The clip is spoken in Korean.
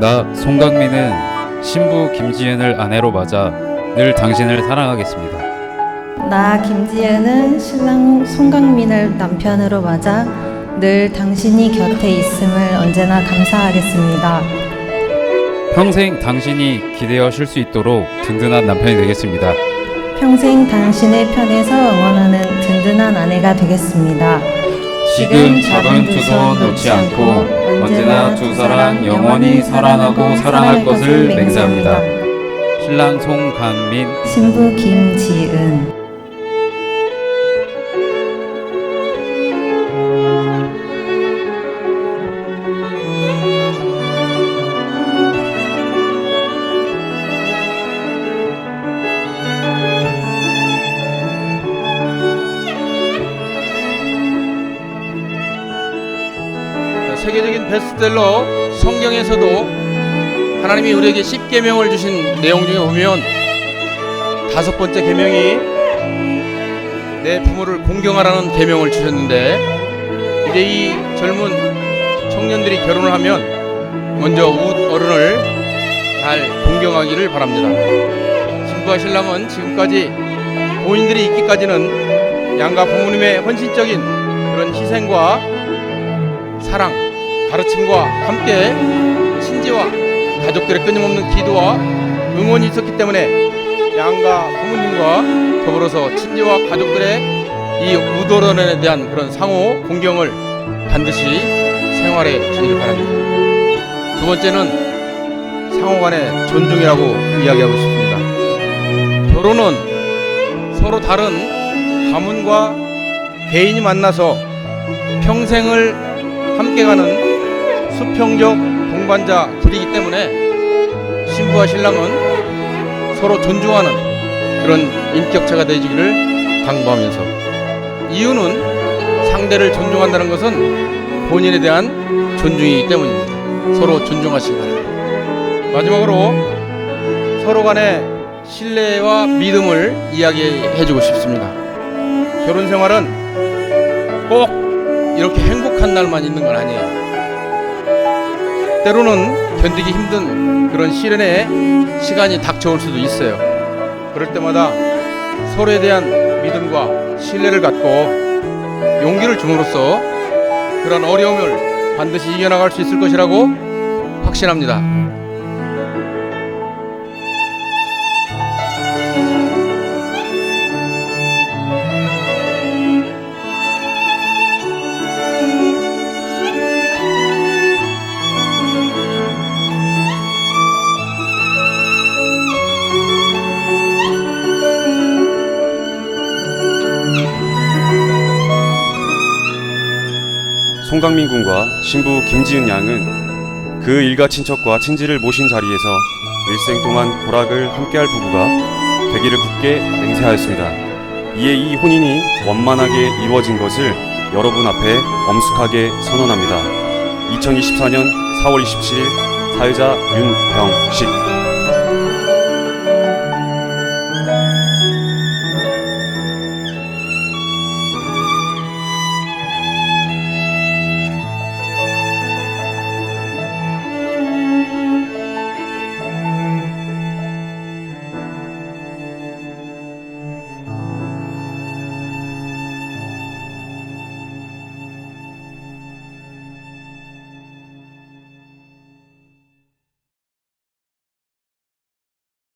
나 송강민은 신부 김지은을 아내로 맞아 늘 당신을 사랑하겠습니다. 나 김지은은 신랑 송강민을 남편으로 맞아 늘 당신이 곁에 있음을 언제나 감사하겠습니다. 평생 당신이 기대어 쉴 수 있도록 든든한 남편이 되겠습니다. 평생 당신의 편에서 응원하는 든든한 아내가 되겠습니다. 지금 작은 두 손 놓지 않고 언제나 두 사랑 영원히 사랑하고 사랑할 것을 맹세합니다. 신랑 송강민 신부 김지은 세계적인 베스트셀러 성경에서도 하나님이 우리에게 10계명을 주신 내용 중에 보면 다섯 번째 계명이 내 부모를 공경하라는 계명을 주셨는데 이제 이 젊은 청년들이 결혼을 하면 먼저 우 어른을 잘 공경하기를 바랍니다. 신부와 신랑은 지금까지 본인들이 있기까지는 양가 부모님의 헌신적인 그런 희생과 사랑, 가르침과 함께 친지와 가족들의 끊임없는 기도와 응원이 있었기 때문에 양가 부모님과 더불어서 친지와 가족들의 이 우도론에 대한 그런 상호 공경을 반드시 생활해 주기를 바랍니다. 두 번째는 상호 간의 존중이라고 이야기하고 싶습니다. 결혼은 서로 다른 가문과 개인이 만나서 평생을 함께 가는 수평적 동반자 길이기 때문에 신부와 신랑은 서로 존중하는 그런 인격체가 되기를 당부하면서 이유는 상대를 존중한다는 것은 본인에 대한 존중이기 때문입니다. 서로 존중하시기 바랍니다. 마지막으로 서로 간의 신뢰와 믿음을 이야기해 주고 싶습니다. 결혼 생활은 꼭 이렇게 행복한 날만 있는 건 아니에요. 때로는 견디기 힘든 그런 시련의 시간이 닥쳐올 수도 있어요. 그럴 때마다 서로에 대한 믿음과 신뢰를 갖고 용기를 줌으로써 그런 어려움을 반드시 이겨나갈 수 있을 것이라고 확신합니다. 송강민 군과 신부 김지은 양은 그 일가 친척과 친지를 모신 자리에서 일생 동안 고락을 함께할 부부가 되기를 굳게 맹세하였습니다. 이에 이 혼인이 원만하게 이루어진 것을 여러분 앞에 엄숙하게 선언합니다. 2024년 4월 27일 사회자 윤병식